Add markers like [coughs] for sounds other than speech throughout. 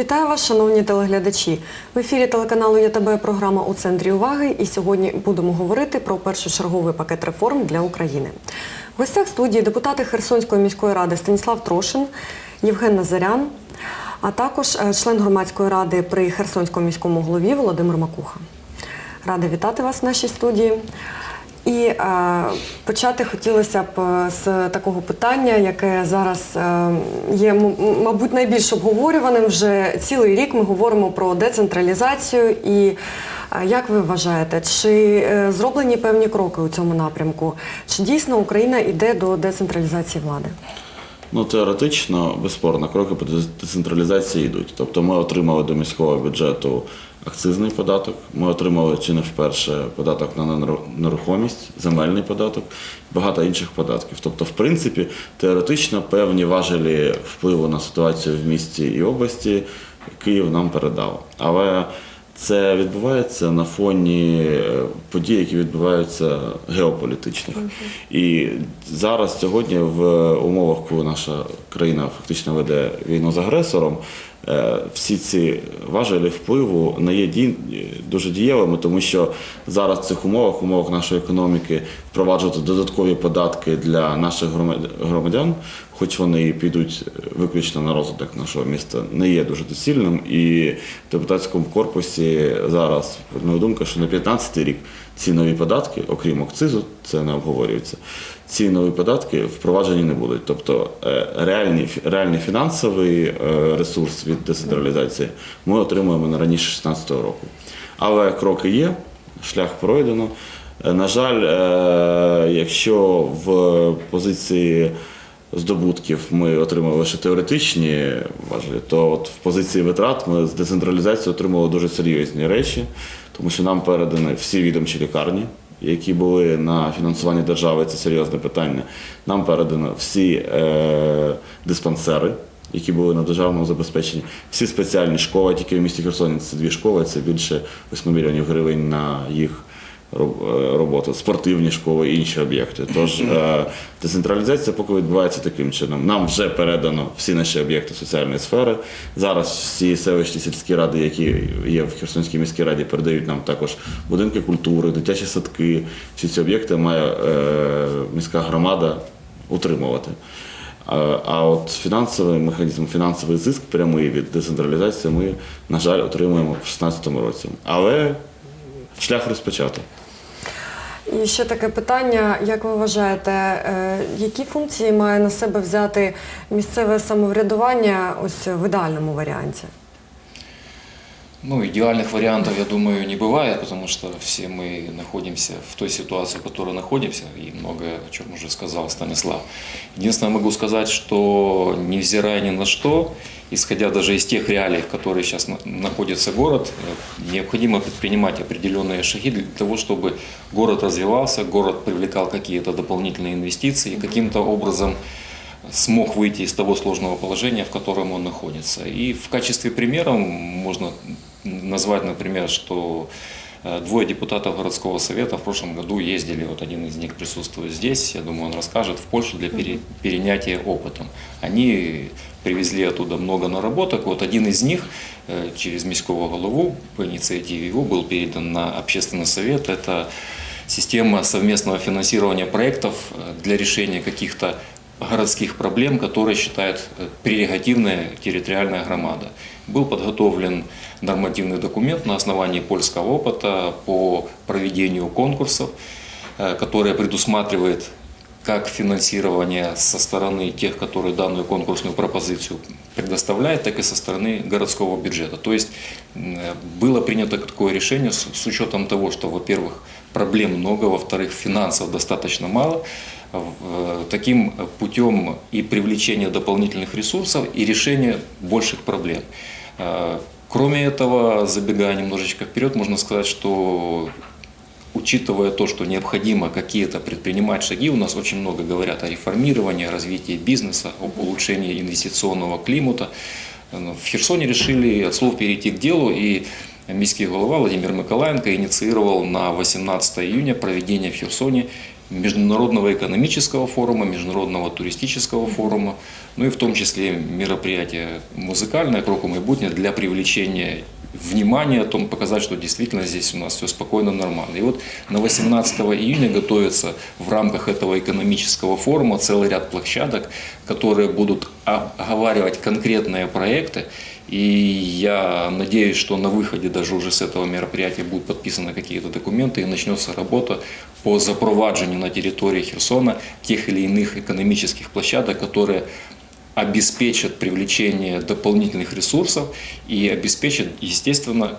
Вітаю вас, шановні телеглядачі. В ефірі телеканалу ЯТБ програма у центрі уваги. І сьогодні будемо говорити про першочерговий пакет реформ для України. В гостях студії депутати Херсонської міської ради Станіслав Трошин, Євген Назарян, а також е, член громадської ради при Херсонському міському голові Володимир Макуха. Рада вітати вас в нашій студії. І е, почати хотілося б е, з такого питання, яке зараз е, є, мабуть, найбільш обговорюваним. Вже цілий рік ми говоримо про децентралізацію. І е, як ви вважаєте, чи е, зроблені певні кроки у цьому напрямку? Чи дійсно Україна йде до децентралізації влади? Ну, теоретично, безспорно, кроки по децентралізації йдуть. Тобто ми отримали до міського бюджету акцизний податок, ми отримали чи не вперше податок на нерухомість, земельний податок, багато інших податків. Тобто, в принципі, теоретично певні важелі впливу на ситуацію в місті і області Київ нам передав. Але це відбувається на фоні е, подій, які відбуваються геополітичних. І зараз сьогодні, в умовах, коли наша країна фактично веде війну з агресором, всі ці важелі впливу не є дій- дуже дієвими, тому що зараз в цих умовах, в умовах нашої економіки, впроваджувати додаткові податки для наших громадян- хоч вони підуть виключно на розвиток нашого міста, не є дуже доцільним. І в депутатському корпусі зараз моя думка, що на 15 рік ці нові податки, окрім акцизу, це не обговорюється. Ці нові податки впроваджені не будуть. Тобто е, реальний, реальний фінансовий е, ресурс від децентралізації ми отримуємо не раніше 2016 року. Але кроки є, шлях пройдено. На жаль, е, якщо в позиції здобутків ми отримали лише теоретичні важелі, то от в позиції витрат ми з децентралізації отримали дуже серйозні речі, тому що нам передані всі відомчі лікарні, які були на фінансуванні держави, це серйозне питання. Нам передано всі е, диспансери. Які були на державному забезпеченні, всі спеціальні школи, тільки в місті Херсоні це дві школи, це більше 8 мільйонів гривень на їх роботу, спортивні школи інші об'єкти. Тож е, децентралізація поки відбувається таким чином. Нам вже передано всі наші об'єкти соціальної сфери. Зараз всі селищні сільські ради, які є в Херсонській міській раді, передають нам також будинки культури, дитячі садки. Всі ці об'єкти має е, міська громада утримувати. А а от фінансовий механізм, фінансовий зиск прямий від децентралізації ми, на жаль, отримуємо в 2016 році. Але шлях розпочато. І ще таке питання: як ви вважаєте, е, які функції має на себе взяти місцеве самоврядування ось в ідеальному варіанті? Ну, идеальных вариантов, я думаю, не бывает, потому что все мы находимся в той ситуации, в которой находимся, и многое, о чем уже сказал Станислав. Единственное, могу сказать, что невзирая ни на что, исходя даже из тех реалий, в которых сейчас на- находится город, э, необходимо предпринимать определенные шаги для того, чтобы город развивался, город привлекал какие-то дополнительные инвестиции, и каким-то образом смог выйти из того сложного положения, в котором он находится. И в качестве примера можно назвать, например, что э, двое депутатов городского совета в прошлом году ездили, вот один из них присутствует здесь, я думаю, он расскажет, в Польшу для пере- перенятия опытом. Они привезли оттуда много наработок, вот один из них э, через міського голову по инициативе его был передан на общественный совет. Это система совместного финансирования проектов э, для решения каких-то городских проблем, которые считает прерогативная территориальная громада. Был подготовлен нормативный документ на основании польского опыта по проведению конкурсов, э, который предусматривает как финансирование со стороны тех, которые данную конкурсную пропозицию предоставляют, так и со стороны городского бюджета. То есть э, было принято такое решение с, учетом того, что, во-первых, проблем много, во-вторых, финансов достаточно мало. Э, Таким путем и привлечения дополнительных ресурсов, и решения больших проблем. Э, Кроме этого, забегая немножечко вперед, можно сказать, что учитывая то, что необходимо какие-то предпринимать шаги, у нас очень много говорят о реформировании, о развитии бизнеса, об улучшении инвестиционного климата. Ну, В Херсоне решили от слов перейти к делу, и міський голова Владимир Миколаенко инициировал на 18 июня проведение в Херсоне Международного экономического форума, Международного туристического форума, ну и в том числе мероприятие музыкальное «Кроку майбутнє» для привлечения внимания, о том показать, что действительно здесь у нас все спокойно, нормально. И вот на 18 [coughs] июня готовится в рамках этого экономического форума целый ряд площадок, которые будут оговаривать конкретные проекты. И я надеюсь, что на выходе даже уже с этого мероприятия будут подписаны какие-то документы и начнется работа по запроваджению на территории Херсона тех или иных экономических площадок, которые обеспечат привлечение дополнительных ресурсов и обеспечат, естественно,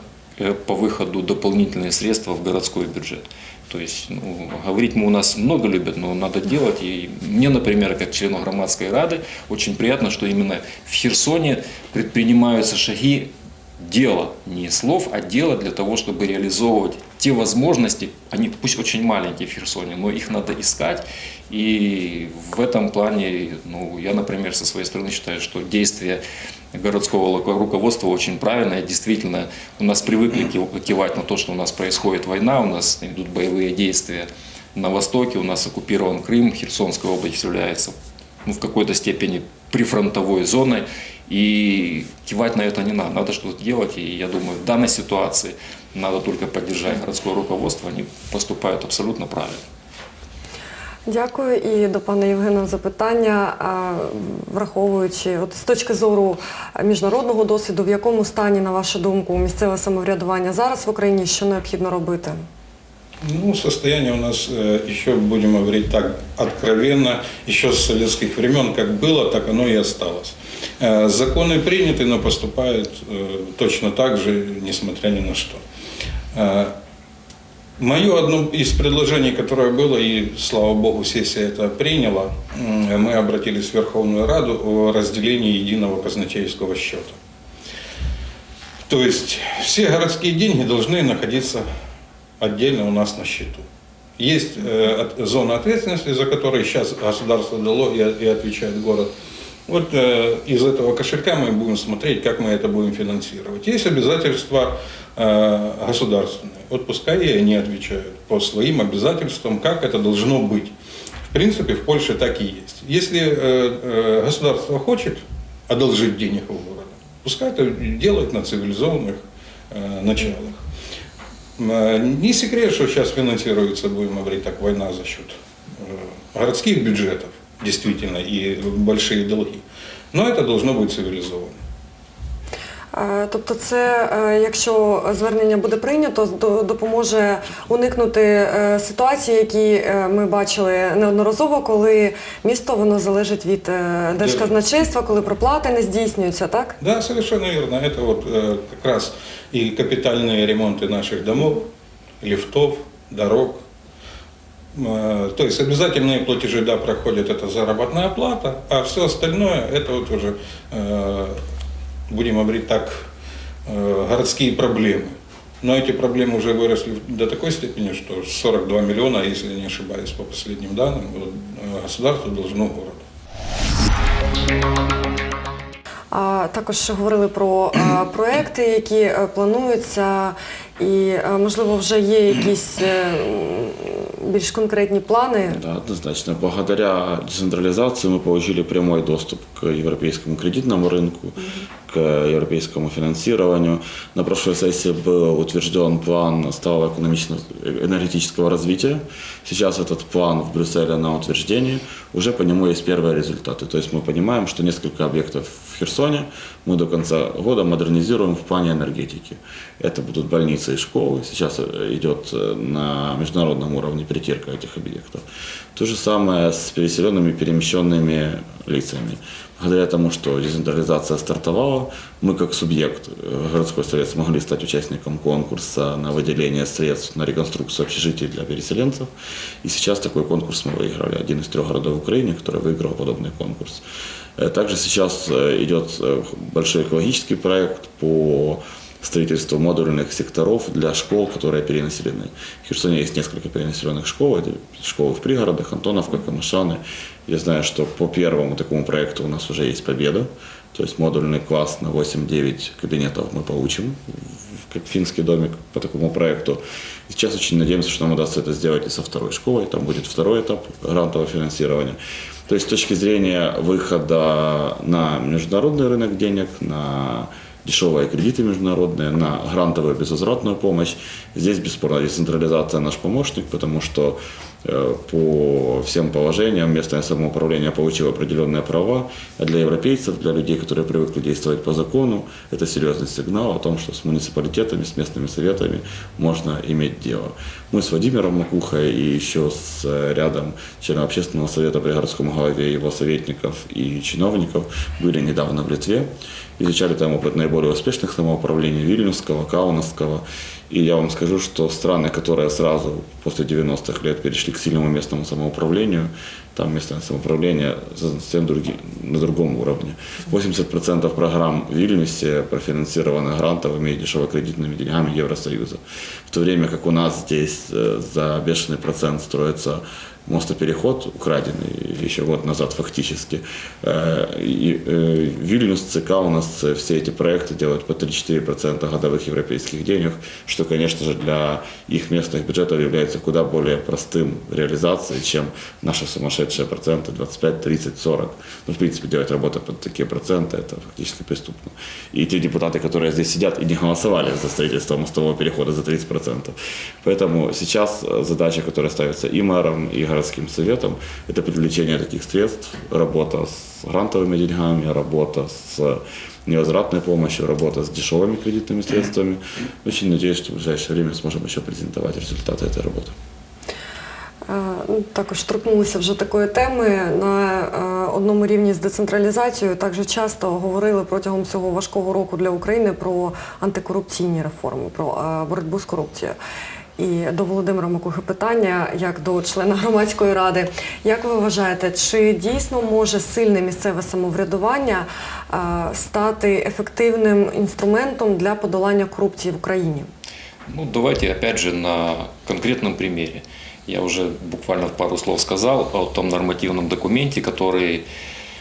по выходу дополнительные средства в городской бюджет. То есть, ну, говорить мы у нас много любят, но надо делать. И мне, например, как члену громадской рады, очень приятно, что именно в Херсоне предпринимаются шаги дела, не слов, а дела для того, чтобы реализовывать те возможности, они пусть очень маленькие в Херсоне, но их надо искать. И в этом плане, ну, я, например, со своей стороны считаю, что действия городского руководства очень правильное. Действительно, у нас привыкли кивать на то, что у нас происходит война, у нас идут боевые действия на востоке, у нас оккупирован Крым, Херсонская область является ну, в какой-то степени прифронтовой зоной. И кивать на это не надо, надо что-то делать. И я думаю, в данной ситуации надо только поддержать городское руководство, они поступают абсолютно правильно. Дякую. І до пана Євгена запитання, враховуючи от з точки зору міжнародного досвіду, в якому стані, на вашу думку, місцеве самоврядування зараз в Україні, що необхідно робити? Ну, состояние у нас, э, еще будем говорить так откровенно, еще с советских времен, как было, так оно и осталось. Э, Законы приняты, но поступают э, точно так же, несмотря ни на что. Мое одно из предложений, которое было, и слава богу, сессия это приняла, мы обратились в Верховную Раду о разделении единого казначейского счета. То есть все городские деньги должны находиться отдельно у нас на счету. Есть э, зона ответственности, за которой сейчас государство дало и, и отвечает город. Вот э, из этого кошелька мы будем смотреть, как мы это будем финансировать. Есть обязательства э, государственные. Вот пускай и они отвечают по своим обязательствам, как это должно быть. В принципе, в Польше так и есть. Если э, э, государство хочет одолжить денег у города, пускай это делает на цивилизованных э, началах. Э, Не секрет, что сейчас финансируется, будем говорить так, война за счет э, городских бюджетов, действительно, и большие долги. Но это должно быть цивилизованно. Е, Тобто, це, е, якщо звернення буде прийнято, до- допоможе уникнути е, ситуації, які е, ми бачили неодноразово, коли місто воно залежить від е, держказначейства, коли проплати не здійснюються, так? Да, совершенно верно. Это вот э, как раз и капитальные ремонты наших домов, лифтов, дорог. Э, То есть обязательные платежи, да, проходят, это заработная плата, а все остальное, это вот уже, э, будем говорить так, э, городские проблемы. Но эти проблемы уже выросли до такой степени, что 42 миллиона, если не ошибаюсь, по последним данным, э, государство должно городу. А також говорили про е, проекти, які е, плануються, і е, можливо вже є якісь е, м, більш конкретні плани. Да, однозначно. Благодаря децентрализации мы получили прямой доступ к европейскому кредитному рынку, к европейскому финансированию. На прошлой сессии был утвержден план сталого экономического энергетического развития. Сейчас этот план в Брюсселе на утверждении. Уже по нему есть первые результаты. То есть мы понимаем, что несколько объектов в Херсоне мы до конца года модернизируем в плане энергетики. Это будут больницы и школы. Сейчас э, идет э, на международном уровне притирка этих объектов. То же самое с переселенными, перемещенными лицами. Благодаря тому, что децентрализация стартовала, мы как субъект, э, городской совет, смогли стать участником конкурса на выделение средств на реконструкцию общежитий для переселенцев. И сейчас такой конкурс мы выиграли. Один из трех городов в Украине, который выиграл подобный конкурс. Э, Также сейчас э, идет э, большой экологический проект по строительство модульных секторов для школ, которые перенаселены. В Херсоне есть несколько перенаселенных школ, это школы в пригородах, Антоновка, Камышаны. Я знаю, что по первому такому проекту у нас уже есть победа, то есть модульный класс на 8-9 кабинетов мы получим, как финский домик по такому проекту. И сейчас очень надеемся, что нам удастся это сделать и со второй школой, там будет второй этап грантового финансирования. То есть с точки зрения выхода на международный рынок денег, на дешевые кредиты международные, на грантовую безвозвратную помощь, здесь бесспорно децентрализация наш помощник, потому что э, по всем положениям местное самоуправление получило определенные права, а для европейцев, для людей, которые привыкли действовать по закону, это серьезный сигнал о том, что с муниципалитетами, с местными советами можно иметь дело. Мы с Владимиром Макухой и еще с э, рядом членов общественного совета при городском главе, его советников и чиновников были недавно в Литве, изучали там опыт наиболее успешных самоуправлений Вильнюсского, Каунасского. И я вам скажу, что страны, которые сразу после 90-х лет перешли к сильному местному самоуправлению, там местное самоуправление совсем други, на другом уровне. 80% программ в Вильнюсе профинансированы грантовыми и дешевокредитными деньгами Евросоюза. В то время как у нас здесь э, за бешеный процент строится мостопереход украденный еще год назад фактически. Э, И э, Вильнюс, ЦК у нас э, все эти проекты делают по 3-4% годовых европейских денег, что, конечно же, для их местных бюджетов является куда более простым реализацией, чем наши сумасшедшие проценты 25, 30, 40. Ну, в принципе, делать работу под такие проценты – это фактически преступно. И те депутаты, которые здесь сидят и не голосовали за строительство мостового перехода за 30%. Поэтому сейчас задача, которая ставится и мэром, и городским советом, это привлечение таких средств, работа с грантовыми деньгами, работа с невозвратной помощью, работа с дешевыми кредитными средствами. Очень надеюсь, что в ближайшее время сможем еще презентовать результаты этой работы. Е, ну, Також торкнулися вже такої теми на е, одному рівні з децентралізацією. Також часто говорили протягом цього важкого року для України про антикорупційні реформи, про е, боротьбу з корупцією. І до Володимира Макухи питання, як до члена громадської ради. Як ви вважаєте, чи дійсно може сильне місцеве самоврядування е, стати ефективним інструментом для подолання корупції в Україні? Ну, давайте опять же на конкретном примере. Я уже буквально в пару слов сказал о том нормативном документе, который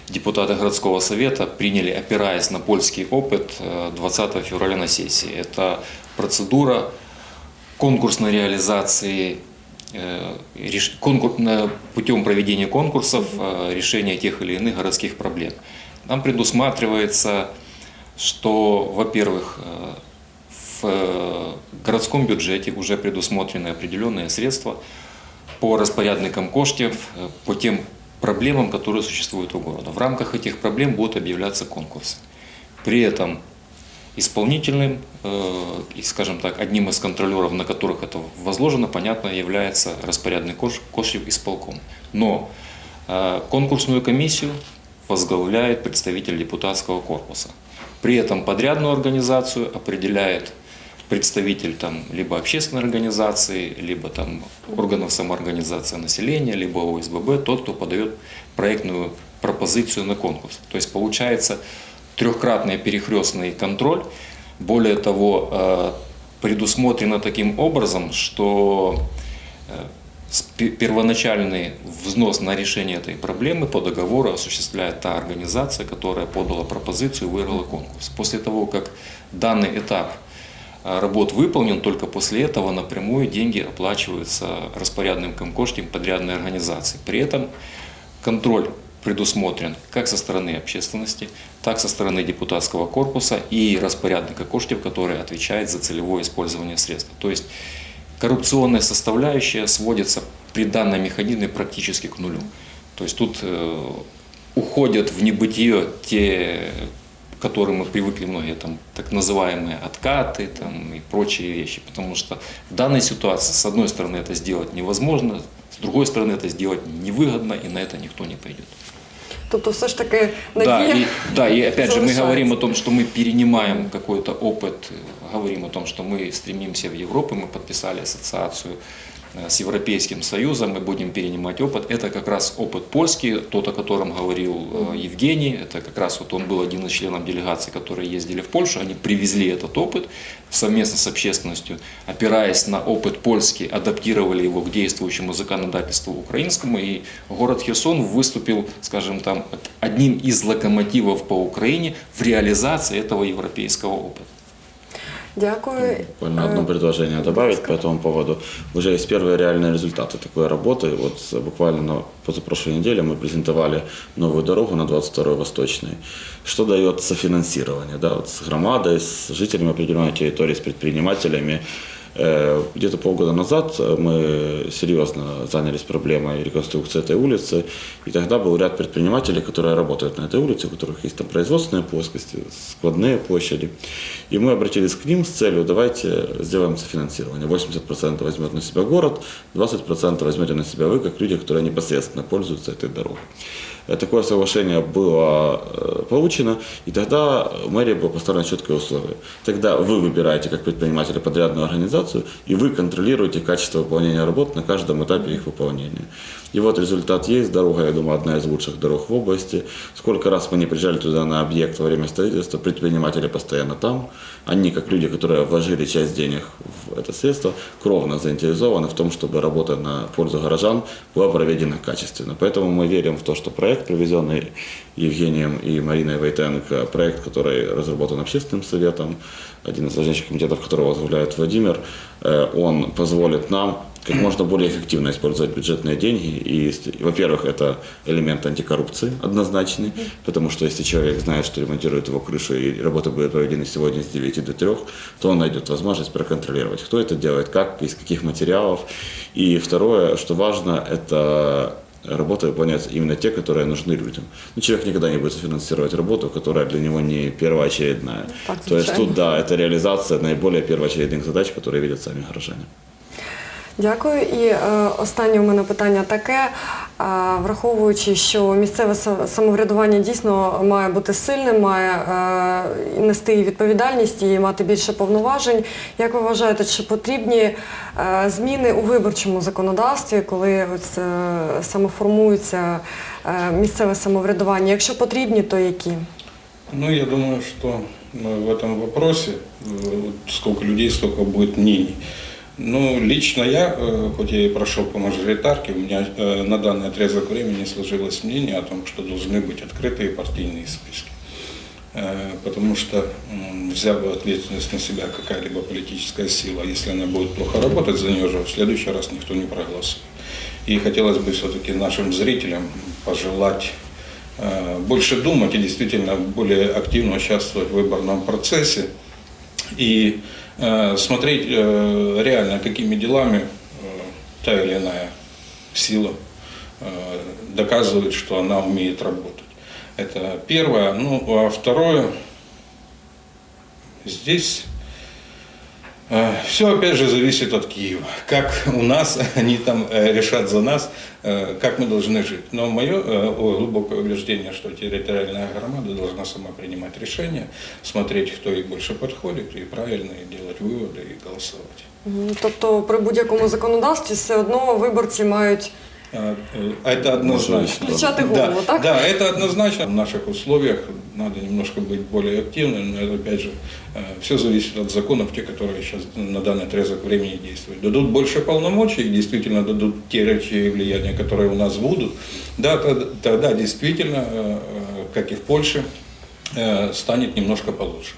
депутаты городского совета приняли, опираясь на польский опыт э, 20 февраля на сессии. Это процедура конкурсной реализации э, путем проведения конкурсов э, решения тех или иных городских проблем. Там предусматривается, что, во-первых, э, в городском бюджете уже предусмотрены определенные средства по распорядникам коштів, э, по тем проблемам, которые существуют у города. В рамках этих проблем будут объявляться конкурсы. При этом исполнительным, э, и, скажем так, одним из контролеров, на которых это возложено, понятно, является распорядник кош- исполком. Но э, конкурсную комиссию возглавляет представитель депутатского корпуса. При этом подрядную организацию определяет представитель там, либо общественной организации, либо там, органов самоорганизации населения, либо ОСББ, тот, кто подает проектную пропозицию на конкурс. То есть получается трехкратный перехрестный контроль. Более того, э, предусмотрено таким образом, что э, первоначальный взнос на решение этой проблемы по договору осуществляет та организация, которая подала пропозицию и выиграла конкурс. После того, как данный этап э, работ выполнен, только после этого напрямую деньги оплачиваются распорядником коштів подрядной организации. При этом контроль предусмотрен как со стороны общественности, так со стороны депутатского корпуса и распорядника коштів, который отвечает за целевое использование средств. То есть коррупционная составляющая сводится при данном механизме практически к нулю. То есть тут э, уходят в небытие те, к которым мы привыкли многие, там, так называемые откаты там, и прочие вещи. Потому что в данной ситуации, с одной стороны, это сделать невозможно, с другой стороны, это сделать невыгодно, и на это никто не пойдет. Тобто, все ж таки Да, надія и, да, и опять же мы говорим о том, что мы перенимаем какой-то опыт, говорим о том, что мы стремимся в Европу, мы подписали ассоциацию с Европейским Союзом, мы будем перенимать опыт. Это как раз опыт польский, тот, о котором говорил э, Евгений. Это как раз вот он был один из членов делегации, которые ездили в Польшу. Они привезли этот опыт совместно с общественностью, опираясь на опыт польский, адаптировали его к действующему законодательству украинскому. И город Херсон выступил, скажем там, одним из локомотивов по Украине в реализации этого европейского опыта. Дякую. Буквально одно предложение добавить по этому поводу. Уже есть первые реальные результаты такой работы. Вот э, буквально на позапрошлой неделе мы презентовали новую дорогу на 22-й Восточный. Что дает софинансирование? Да, вот с громадой, с жителями определенной территории, с предпринимателями. Э, Где-то полгода назад э, мы серьезно занялись проблемой реконструкции этой улицы, и тогда был ряд предпринимателей, которые работают на этой улице, у которых есть там производственные плоскости, складные площади. И мы обратились к ним с целью, давайте сделаем софинансирование. 80% возьмет на себя город, 20% возьмете на себя вы, как люди, которые непосредственно пользуются этой дорогой. Э, Такое соглашение было э, получено, и тогда мэрия было поставлено четкое условие. Тогда вы выбираете как предприниматели подрядную организацию, и вы контролируете качество выполнения работ на каждом этапе их выполнения. И вот результат есть. Дорога, я думаю, одна из лучших дорог в области. Сколько раз мы не приезжали туда на объект во время строительства, предприниматели постоянно там. Они, как люди, которые вложили часть денег в это средство, кровно заинтересованы в том, чтобы работа на пользу горожан была проведена качественно. Поэтому мы верим в то, что проект, проведенный Евгением и Мариной Войтенко, проект, который разработан общественным советом, один из важнейших комитетов, которого возглавляет Владимир, э, он позволит нам как можно более эффективно использовать бюджетные деньги. И, во-первых, это элемент антикоррупции однозначный, потому что если человек знает, что ремонтирует его крышу и работа будет проведена сегодня с 9 до 3, то он найдет возможность проконтролировать, кто это делает, как, из каких материалов. И второе, что важно, это работы выполняются именно те, которые нужны людям. Ну, человек никогда не будет финансировать работу, которая для него не первоочередная. Так, То есть тут, да, это реализация наиболее первоочередных задач, которые видят сами горожане. Дякую. І е, останнє у мене питання таке. Е, враховуючи, що місцеве самоврядування дійсно має бути сильним, має е, нести відповідальність і мати більше повноважень. Як ви вважаєте, чи потрібні е, зміни у виборчому законодавстві, коли ось, е, саме формується е, місцеве самоврядування? Якщо потрібні, то які? Ну, я думаю, что ну, в этом вопросе э, сколько людей, столько будет мнений. Ну, лично я, э, хоть я и прошел по мажоритарке, у меня э, на данный отрезок времени сложилось мнение о том, что должны быть открытые партийные списки. Э, Потому что, взяв бы ответственность на себя какая-либо политическая сила, если она будет плохо работать, за нее же в следующий раз никто не проголосует. И хотелось бы все-таки нашим зрителям пожелать больше думать и действительно более активно участвовать в выборном процессе и э, смотреть э, реально, какими делами э, та или иная сила э, доказывает, что она умеет работать. Это первое. Ну, а второе, здесь все опять же зависит от Киева. Как у нас, [laughs] они там э, решат за нас, э, как мы должны жить. Но мое э, о, глубокое убеждение, что территориальная громада должна сама принимать решения, смотреть, кто ей больше подходит, и правильно и делать выводы и голосовать. Мгм. Тобто при будь-якому законодавстві все одно виборці мають А, э, Это однозначно. Включати Да, голову, так? Да, это однозначно. В наших условиях надо немножко быть более активным, но это, опять же, все зависит от законов, те, которые сейчас на данный отрезок времени действуют. Дадут больше полномочий, действительно дадут те речи и влияния, которые у нас будут, да, тогда, тогда действительно, э, э, как и в Польше, э, станет немножко получше.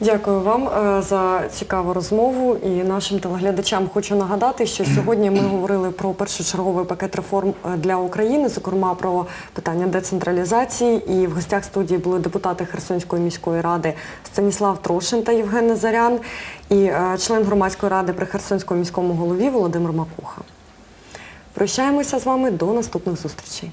Дякую вам е, за цікаву розмову. І нашим телеглядачам хочу нагадати, що сьогодні ми говорили про першочерговий пакет реформ е, для України, зокрема про питання децентралізації. І в гостях студії були депутати Херсонської міської ради Станіслав Трошин та Євген Назарян, і е, член громадської ради при Херсонському міському голові Володимир Макуха. Прощаємося з вами до наступних зустрічей.